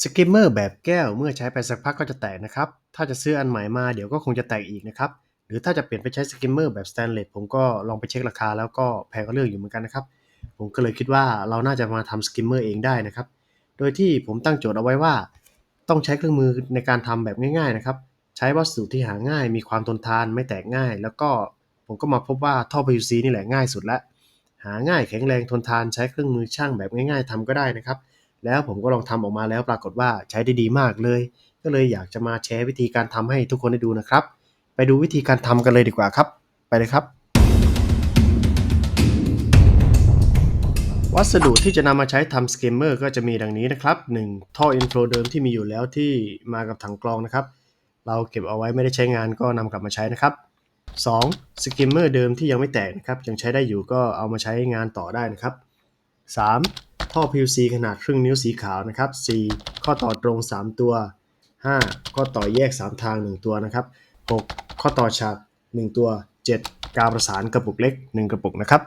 สกิมเมอร์แบบแก้วเมื่อใช้ไปสักพักก็จะแตกนะครับ ถ้าจะซื้ออันใหม่มาเดี๋ยวก็คงจะแตกอีกนะครับ หรือถ้าจะเปลี่ยนไปใช้สกิมเมอร์แบบสแตนเลสผมก็ลองไปเช็คราคาแล้วก็แพงก็เรื่องอยู่เหมือนกันนะครับ ผมก็เลยคิดว่าเราน่าจะมาทำสกิมเมอร์เองได้นะครับ โดยที่ผมตั้งโจทย์เอาไว้ว่า ต้องใช้เครื่องมือในการทำแบบง่ายๆนะครับ ใช้วัสดุที่หาง่าย มีความทนทานไม่แตกง่าย แล้วก็ผมก็มาพบว่าท่อ PVC นี่แหละง่ายสุดละ หาง่ายแข็งแรงทนทานใช้เครื่องมือช่างแบบง่าย ๆทำก็ได้นะครับ แล้วผมก็ลองทำออกมาแล้วปรากฏว่าใช้ได้ดีมากเลย ก็เลยอยากจะมาแชร์วิธีการทำให้ทุกคนได้ดูนะครับ ไปดูวิธีการทำกันเลยดีกว่าครับ ไปเลยครับ วัสดุที่จะนำมาใช้ทำสกิมเมอร์ก็จะมีดังนี้นะครับ 1. ท่ออินโฟเดิมที่มีอยู่แล้วที่มากับถังกรองนะครับ เราเก็บเอาไว้ไม่ได้ใช้งานก็นำกลับมาใช้นะครับ 2. สกิมเมอร์เดิมที่ยังไม่แตกนะครับยังใช้ได้อยู่ก็เอามาใช้งานต่อได้นะครับ 3. ท่อ PVC ขนาดครึ่งนิ้วสีขาวนะครับ 4. ข้อต่อตรง 3 ตัว 5. ข้อต่อแยก 3 ทาง 1 ตัวนะครับ 6. ข้อต่อฉาก 1 ตัว 7. กาวประสานกระปุกเล็ก 1 กระปุกนะครับ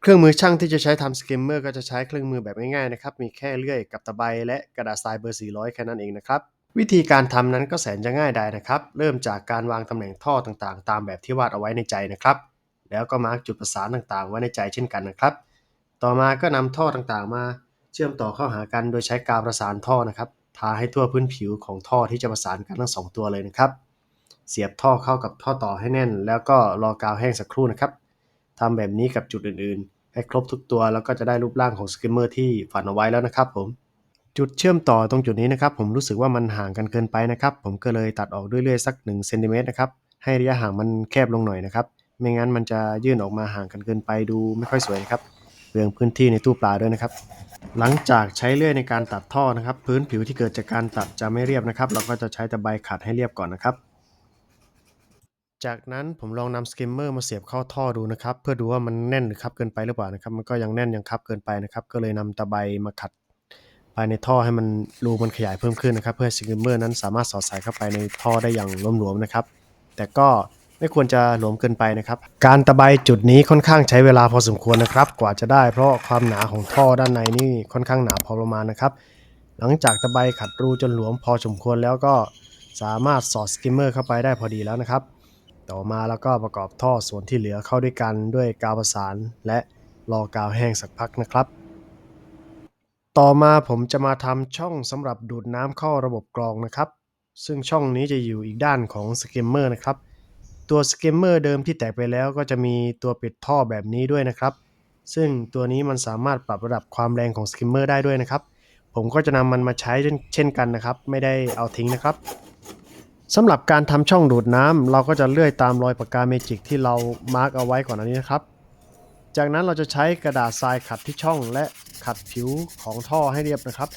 เครื่องมือช่างที่จะใช้ทำสกิมเมอร์ก็จะใช้เครื่องมือแบบง่ายๆนะครับ มีแค่เลื่อยกับตะไบและกระดาษทรายเบอร์ 400 แค่นั้นเองนะครับ วิธีการทำนั้นก็แสนจะง่ายดายนะครับ เริ่มจากการวางตำแหน่งท่อต่างๆ ตามแบบที่วาดเอาไว้ในใจนะครับ แล้วก็มาร์กจุดประสานต่างๆ ไว้ในใจเช่นกันนะครับ ต่อมาก็นำท่อต่างๆ มาเชื่อมต่อเข้าหากันโดยใช้กาวประสานท่อนะครับ ทาให้ทั่วพื้นผิวของท่อที่จะประสานกันทั้งสองตัวเลยนะครับ เสียบท่อเข้ากับท่อต่อให้แน่น แล้วก็รอกาวแห้งสักครู่นะครับทำแบบนี้กับจุดอื่นๆ ให้ครบทุกตัวแล้วก็จะได้รูปร่างของสกิมเมอร์ที่ฝันเอาไว้แล้วนะครับผมจุดเชื่อมต่อตรงจุดนี้นะครับ ผมรู้สึกว่ามันห่างกันเกินไปนะครับ ผมก็เลยตัดออกด้วยเลื่อยสัก1เซนติเมตรนะครับให้ระยะห่างมันแคบลงหน่อยนะครับ ไม่งั้นมันจะยื่นออกมาห่างกันเกินไปดูไม่ค่อยสวยนะครับ เปลืองพื้นที่ในตู้ปลาด้วยนะครับ หลังจากใช้เลื่อยในการตัดท่อนะครับ พื้นผิวที่เกิดจากการตัดจะไม่เรียบนะครับ เราก็จะใช้ตะไบขัดให้เรียบก่อนนะครับ จากนั้นผมลองนำสกิมเมอร์มาเสียบเข้าท่อดูนะครับ เพื่อดูว่ามันแน่นหรือคับเกินไปหรือเปล่านะครับ มันก็ยังแน่นยังคับเกินไปนะครับ ก็เลยนำตะไบมาขัดภายในท่อให้มันรูมันขยายเพิ่มขึ้นนะครับ เพื่อสกิมเมอร์นั้นสามารถสอดสายเข้าไปในท่อได้อย่างหลวมๆนะครับ แต่ก็ ไม่ควรจะหลวมเกินไปนะครับ การตะไบจุดนี้ค่อนข้างใช้เวลาพอสมควรนะครับ กว่าจะได้เพราะความหนาของท่อด้านในนี่ค่อนข้างหนาพอประมาณนะครับ หลังจากตะไบขัดรูจนหลวมพอสมควรแล้วก็สามารถสอดสกิมเมอร์เข้าไปได้พอดีแล้วนะครับ ต่อมาแล้วก็ประกอบท่อส่วนที่เหลือเข้าด้วยกันด้วยกาวประสาน และรอกาวแห้งสักพักนะครับ ต่อมาผมจะมาทำช่องสำหรับดูดน้ำเข้าระบบกรองนะครับ ซึ่งช่องนี้จะอยู่อีกด้านของสกิมเมอร์นะครับ ตัวสกิมเมอร์เดิมที่แตกไปแล้วก็จะมีตัวปิดท่อแบบนี้ด้วยนะครับ ซึ่งตัวนี้มันสามารถปรับระดับความแรงของสกิมเมอร์ได้ด้วยนะครับ ผมก็จะนำมันมาใช้เช่นกันนะครับ ไม่ได้เอาทิ้งนะครับสำหรับการทำช่องดูดน้ำเราก็จะเลื่อยตามรอยปากกาเมจิกที่เรามาร์กเอาไว้ก่อนอันนี้นะครับ จากนั้นเราจะใช้กระดาษทรายขัดที่ช่องและขัดผิวของท่อให้เรียบนะครับ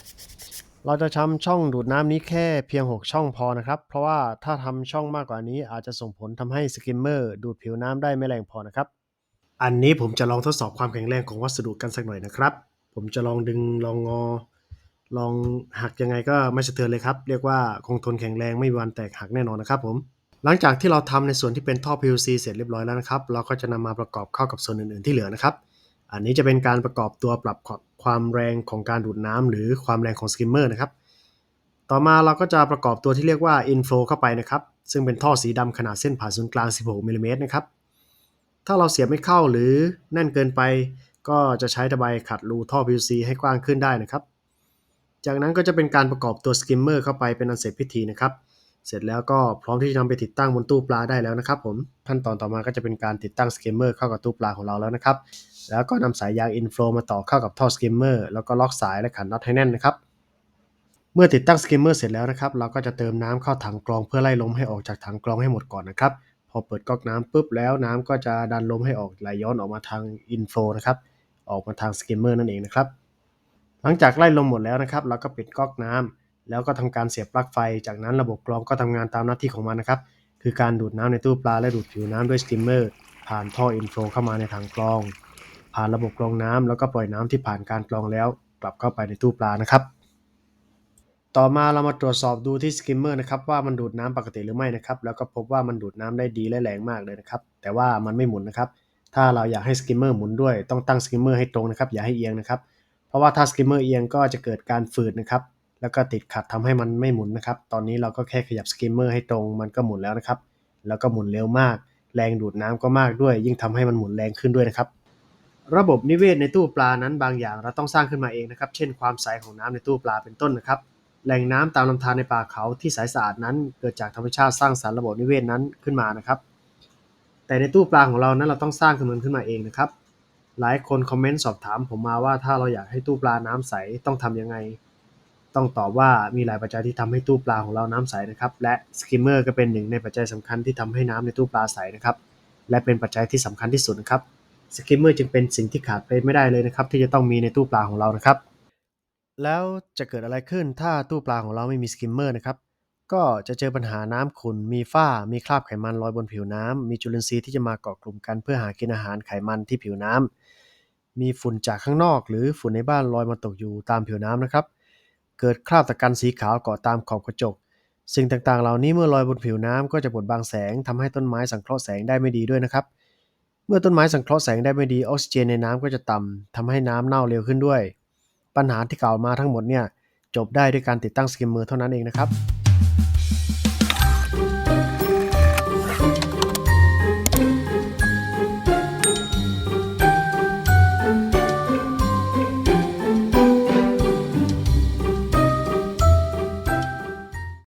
เราจะทำช่องดูดน้ำนี้แค่เพียง 6 ช่องพอนะครับ เพราะว่าถ้าทำช่องมากกว่านี้อาจจะส่งผลทำให้สกิมเมอร์ดูดผิวน้ำได้ไม่แรงพอนะครับ อันนี้ผมจะลองทดสอบความแข็งแรงของวัสดุกันสักหน่อยนะครับ ผมจะลองดึงลองงอ ลองหักยังไงก็ไม่สะเทือนเลยครับ เรียกว่าคงทนแข็งแรงไม่มีวันแตกหักแน่นอนนะครับผมหลังจากที่เราทำในส่วนที่เป็นท่อ PVC เสร็จเรียบร้อยแล้วนะครับ เราก็จะนำมาประกอบเข้ากับส่วนอื่นๆที่เหลือนะครับ อันนี้จะเป็นการประกอบตัวปรับ ความแรงของการดูดน้ำหรือความแรงของสกิมเมอร์นะครับ ต่อมาเราก็จะประกอบตัวที่เรียกว่า inflow เข้าไปนะครับ ซึ่งเป็นท่อสีดำขนาดเส้นผ่าศูนย์กลาง 16มิลลิเมตรนะครับ ถ้าเราเสียบไม่เข้าหรือแน่นเกินไป ก็จะใช้ตะไบขัดรูท่อ PVC ให้กว้างขึ้นได้นะครับ จากนั้นก็จะเป็นการประกอบตัวสกิมเมอร์เข้าไปเป็นอันเสร็จพิธีนะครับเสร็จแล้วก็พร้อมที่จะนำไปติดตั้งบนตู้ปลาได้แล้วนะครับผมขั้นตอนต่อมาก็จะเป็นการติดตั้งสกิมเมอร์เข้ากับตู้ปลาของเราแล้วนะครับ แล้วก็นำสายยางอินฟลูมาต่อเข้ากับท่อสกิมเมอร์แล้วก็ล็อกสายและขันน็อตให้แน่นนะครับ เมื่อติดตั้งสกิมเมอร์เสร็จแล้วนะครับ เราก็จะเติมน้ำเข้าถังกรองเพื่อไล่ลมให้ออกจากถังกรองให้หมดก่อนนะครับ พอเปิดก๊อกน้ำปุ๊บแล้วน้ำก็จะดันลมให้ออกไหลย้อนออกมาทางอินฟลูนะครับ ออกมาทางสกิมเมอร์นั่นเองนะครับ หลังจากไล่ลมหมดแล้วนะครับ เราก็ปิดก๊อกน้ำแล้วก็ทำการเสียบปลั๊กไฟ จากนั้นระบบกรองก็ทำงานตามหน้าที่ของมันนะครับ คือการดูดน้ำในตู้ปลาและดูดผิวน้ำด้วยสกิมเมอร์ผ่านท่ออินฟลูเข้ามาในถังกรอง ผ่านระบบกรองน้ำแล้วก็ปล่อยน้ำที่ผ่านการกรองแล้ว กลับเข้าไปในตู้ปลานะครับ ต่อมาเรามาตรวจสอบดูที่สกิมเมอร์นะครับว่ามันดูดน้ำปกติหรือไม่นะครับ แล้วก็พบว่ามันดูดน้ำได้ดีและแรงมากเลยนะครับ แต่ว่ามันไม่หมุนนะครับ ถ้าเราอยากให้สกิมเมอร์หมุนด้วยต้องตั้งสกิมเมอร์ให้ตรงนะครับอย่าให้เอียงนะครับ เพราะว่าถ้าสกิมเมอร์เอียงก็จะเกิดการฝืดนะครับแล้วก็ติดขัดทำให้มันไม่หมุนนะครับ ตอนนี้เราก็แค่ขยับสกิมเมอร์ให้ตรงมันก็หมุนแล้วนะครับ แล้วก็หมุนเร็วมาก แรงดูดน้ำก็มากด้วย ยิ่งทำให้มันหมุนแรงขึ้นด้วยนะครับ ระบบนิเวศในตู้ปลานั้นบางอย่างเราต้องสร้างขึ้นมาเองนะครับ เช่นความใสของน้ำในตู้ปลาเป็นต้นนะครับ แหล่งน้ำตามลำธารในป่าเขาที่ใสสะอาดนั้น เกิดจากธรรมชาติสร้างสรรค์ระบบนิเวศนั้นขึ้นมานะครับ แต่ในตู้ปลาของเรานั้นเราต้องสร้างขึ้นมันขึ้นมาเองนะครับ หลายคนคอมเมนต์สอบถามผมมาว่าถ้าเราอยากให้ตู้ปลาน้ำใสต้องทำยังไง ต้องตอบว่ามีหลายปัจจัยที่ทำให้ตู้ปลาของเราน้ำใสนะครับ และสกิมเมอร์ก็เป็นหนึ่งในปัจจัยสำคัญที่ทำให้น้ำในตู้ปลาใสนะครับ และเป็นปัจจัยที่สำคัญที่สุดนะครับ สกิมเมอร์จึงเป็นสิ่งที่ขาดไปไม่ได้เลยนะครับ ที่จะต้องมีในตู้ปลาของเรานะครับ แล้วจะเกิดอะไรขึ้นถ้าตู้ปลาของเราไม่มีสกิมเมอร์นะครับก็จะเจอปัญหาน้ำขุ่น มีฝ้า มีคราบไขมันลอยบนผิวน้ำมีจุลินทรีย์ที่จะมาเกาะกลุ่มกันเพื่อหากินอาหารไขมันที่ผิวน้ำมีฝุ่นจากข้างนอก หรือฝุ่นในบ้านลอยมาตกอยู่ตามผิวน้ำนะครับ เกิดคราบตะกันสีขาวเกาะตามขอบกระจก สิ่งต่างๆ เหล่านี้เมื่อลอยบนผิวน้ำก็จะบดบังแสงทำให้ต้นไม้สังเคราะห์แสงได้ไม่ดีด้วยนะครับ เมื่อต้นไม้สังเคราะห์แสงได้ไม่ดีออกซิเจนในน้ำก็จะต่ำทำให้น้ำเน่าเร็วขึ้นด้วย ปัญหาที่กล่าวมาทั้งหมดเนี่ยจบได้ด้วยการติดตั้งสกิมเมอร์เท่านั้นเองนะครับ